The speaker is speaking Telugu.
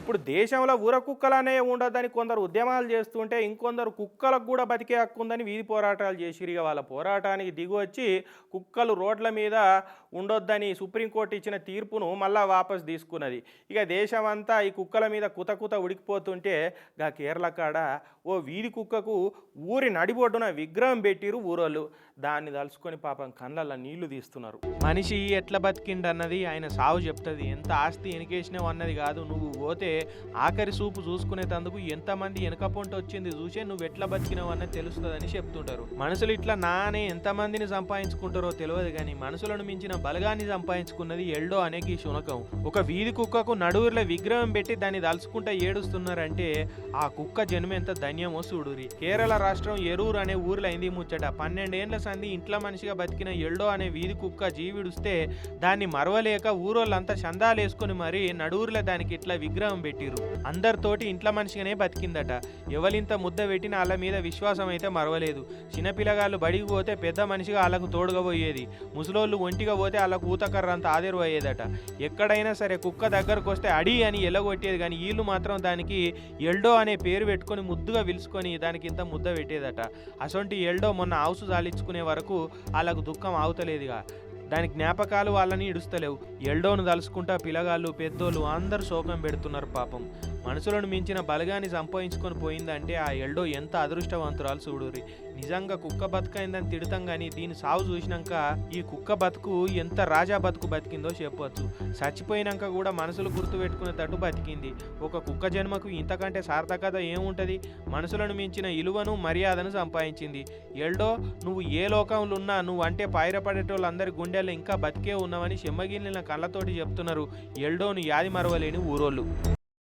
ఇప్పుడు దేశంలో ఊర కుక్కలనే ఉండొద్దని కొందరు ఉద్యమాలు చేస్తుంటే ఇంకొందరు కుక్కలకు కూడా బతికే హక్కు ఉందని వీధి పోరాటాలు చేసిరు ఇక వాళ్ళ పోరాటానికి దిగువచ్చి కుక్కలు రోడ్ల మీద ఉండొద్దని సుప్రీంకోర్టు ఇచ్చిన తీర్పును మళ్ళా వాపస్ తీసుకున్నది. ఇక దేశమంతా ఈ కుక్కల మీద కుత కుత ఉడికిపోతుంటే గా కేరళ కాడ ఓ వీధి కుక్కకు ఊరి నడిబొడ్డున విగ్రహం పెట్టిరు ఊరోళ్ళు. దాన్ని తలుచుకొని పాపం కళ్ళల్లో నీళ్ళు తీస్తున్నారు. మనిషి ఎట్లా బతికిండన్నది ఆయన సావు చెప్తుంది. ఎంత ఆస్తి ఎనికేసినావు అన్నది కాదు. నువ్వు పోతే ఆఖరి సూపు చూసుకునేటందుకు ఎంతమంది వెనక పొంట వచ్చింది చూసే నువ్వు ఎట్లా బతికినావు అన్నది తెలుస్తుందని చెప్తుంటారు. మనుషులు ఇట్లా నానే ఎంతమందిని సంపాదించుకుంటారో తెలియదు కానీ మనుషులను మించిన బలగాన్ని సంపాదించుకున్నది ఎల్డో అనే ఈ శునకం. ఒక వీధి కుక్కకు నడువుర్ల విగ్రహం పెట్టి దాన్ని దలుచుకుంటా ఏడుస్తున్నారంటే ఆ కుక్క జన్మ ఎంత ధన్యమో చూడురి కేరళ రాష్ట్రం ఎరూరు అనే ఊర్లో అయింది ముచ్చట. పన్నెండేండ్ల సంధి ఇంట్లో మనిషిగా బతికిన ఎల్డో అనే వీధి కుక్క జీవిడుస్తే దాన్ని మరవలేక ఊరోళ్ళంతా చందాలు వేసుకొని మరి నడువుర్ల దానికి ఇట్లా విగ్రహం పెట్టిరు అందరితోటి ఇంట్లో మనిషిగానే బతికిందట. ఎవలింత ముద్ద పెట్టిన వాళ్ళ మీద విశ్వాసం అయితే మరవలేదు. చిన్నపిల్లగాళ్ళు బడికి పోతే పెద్ద మనిషిగా వాళ్ళకు తోడుగా పోయేది ముసలోళ్ళు ఒంటిగా పోతే వాళ్ళకు ఊతకర్ర అంత అయ్యేదట ఎక్కడైనా సరే కుక్క దగ్గరకు వస్తే అడి అని ఎలగొట్టేది కానీ వీళ్ళు మాత్రం దానికి ఎల్డో అనే పేరు పెట్టుకొని ముద్దుగా పిలుచుకొని దానికి ఇంత ముద్ద పెట్టేదట. అసొంటి ఎల్డో మొన్న హౌస్ జాలించుకునే వరకు వాళ్ళకు దుఃఖం ఆగుతలేదుగా. దాని జ్ఞాపకాలు వాళ్ళని ఇడుస్తలేవు. ఎల్డోను తలుసుకుంటా పిల్లగాళ్ళు పెద్దోళ్ళు అందరు శోకం పెడుతున్నారు పాపం. మనుషులను మించిన బలగాన్ని సంపాదించుకొని పోయిందంటే ఆ ఎల్డో ఎంత అదృష్టవంతురాలు చూడురి నిజంగా కుక్క బతుకైందని తిడతాం కానీ దీని సాగు చూసినాక ఈ కుక్క బతుకు ఎంత రాజా బతుకు బతికిందో చెప్పొచ్చు. చచ్చిపోయినాక కూడా మనసులు గుర్తు పెట్టుకునేటట్టు బతికింది. ఒక కుక్క జన్మకు ఇంతకంటే సార్థకత ఏముంటుంది? మనుషులను మించిన ఇలువను మర్యాదను సంపాదించింది. ఎల్డో నువ్వు ఏ లోకంలో ఉన్నా నువ్వు అంటే పాయిరపడేటోళ్ళందరి గుండెల్లో ఇంకా బతికే ఉన్నామని చెమ్మగిలిన కళ్ళతోటి చెప్తున్నారు. ఎల్డోను యాది మరవలేని ఊరోళ్ళు.